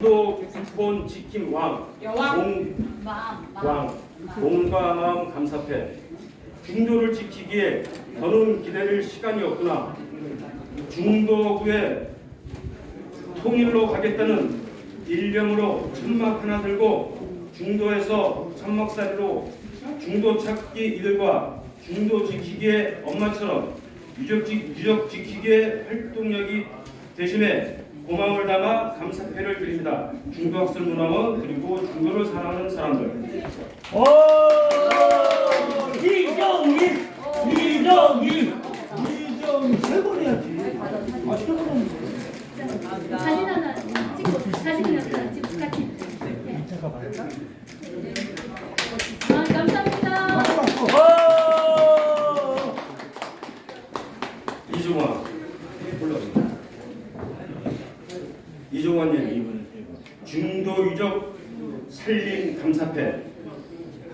도 국본 지킴 왕. 여왕. 공, 마음, 왕. 몸과 마음 감사패. 중도를 지키기에 더는 기다릴 시간이 없구나. 중도구에 통일로 가겠다는 일념으로 천막 하나 들고 중도에서 천막살이로 중도 찾기 이들과 중도 지키기의 엄마처럼 유적, 지, 유적 지키기의 활동력이 대신에 고마움을 담아 감사패를 드립니다. 중도학술 문화원 그리고 중도를 사랑하는 사람들 오! 이정희! 이정희! 이정희 세번 해야지. 아, 세 번은 사진 하나 찍고 사진 하나 찍고 같이. 네. 제가 말까? 아, 감사합니다. 오! 이종화 불러줍니다. 이종환님 중도 유적 살림 감사패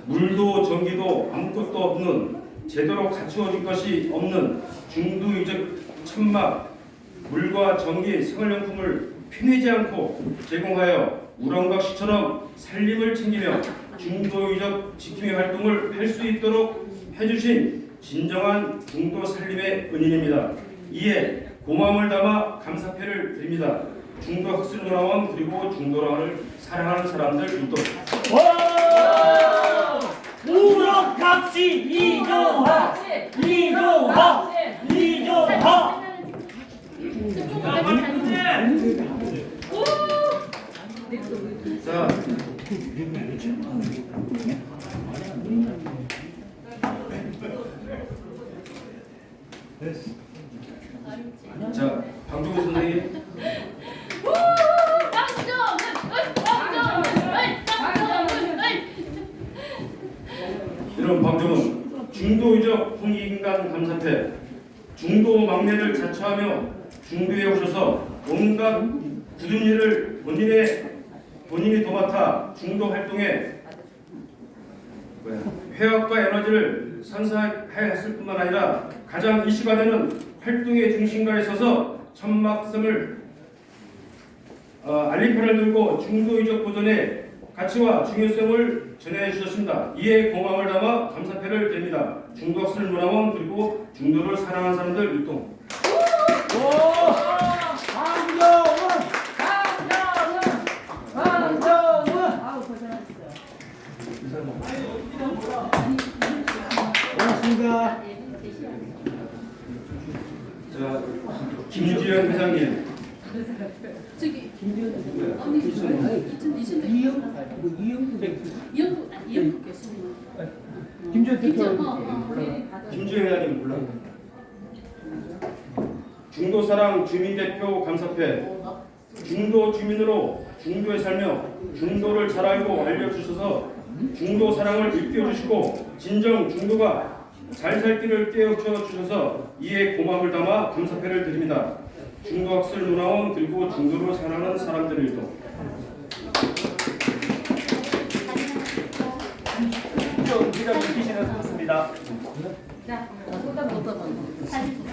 물도 전기도 아무것도 없는 제대로 갖추어진 것이 없는 중도 유적 천막 물과 전기 생활용품을 피내지 않고 제공하여 우렁각 시처럼 살림을 챙기며 중도 유적 지킴이 활동을 할 수 있도록 해주신 진정한 중도 살림의 은인입니다. 이에 고마움을 담아 감사패를 드립니다. 중도 학술 문화원 그리고 중도랑을 사랑하는 사람들 유도 와! 우럭각시 이정화! 이정화! 이정화! 자, 자, 방종호 선생님, 이런 방종은 중도의적 홍익인간 감사패, 중도 막내를 자처하며 중도에 오셔서 온갖 굳은 일을 본인의 본인이 도맡아 중도 활동에 회학과 에너지를 선사했을 뿐만 아니라 가장 이슈가 되는 활동의 중심가에 서서 천막섬을 어, 알림판을 들고 중도의적 보존의 가치와 중요성을 전해 주셨습니다. 이에 고마움을 담아 감사패를 드립니다. 중도학술 문화원 그리고 중도를 사랑하는 사람들 일동 오! 강정은! 강정은! 고맙습니다. 자 김주현 회장님 저기 이영, 뭐 이영 이영국 아, 이영국 교수님. 김주현 대표. 어 어. 김주현 회장님 불러 중도사랑 주민대표 감사패. 중도 주민으로 중도에 살며 중도를 잘 알고 알려주셔서 중도 사랑을 일깨워주시고 진정 중도가 잘 살기를 깨우쳐 주셔서 이에 고마움을 담아 감사패를 드립니다. 중도학술 문화원 그리고 중도를 사랑하는 사람들일도 좀 기자 기시는 수고습니다 자, 보다. 사진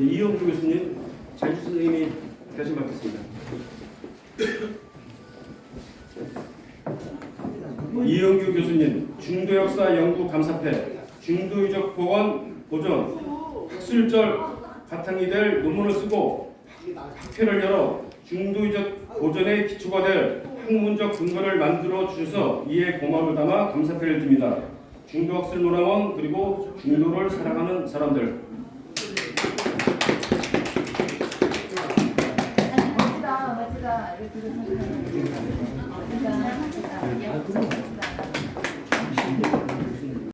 이영주 교수님, 잘주 선생님이 대신 받겠습니다. 이영규 교수님, 중도역사 연구 감사패, 중도유적 보건 보존, 학술절 바탕이 될 논문을 쓰고 학회를 열어 중도유적 보존의 기초가 될 학문적 근거를 만들어 주셔서 이에 고마움을 담아 감사패를 드립니다. 중도학술문화원 그리고 중도를 사랑하는 사람들 멋지다, 멋지다.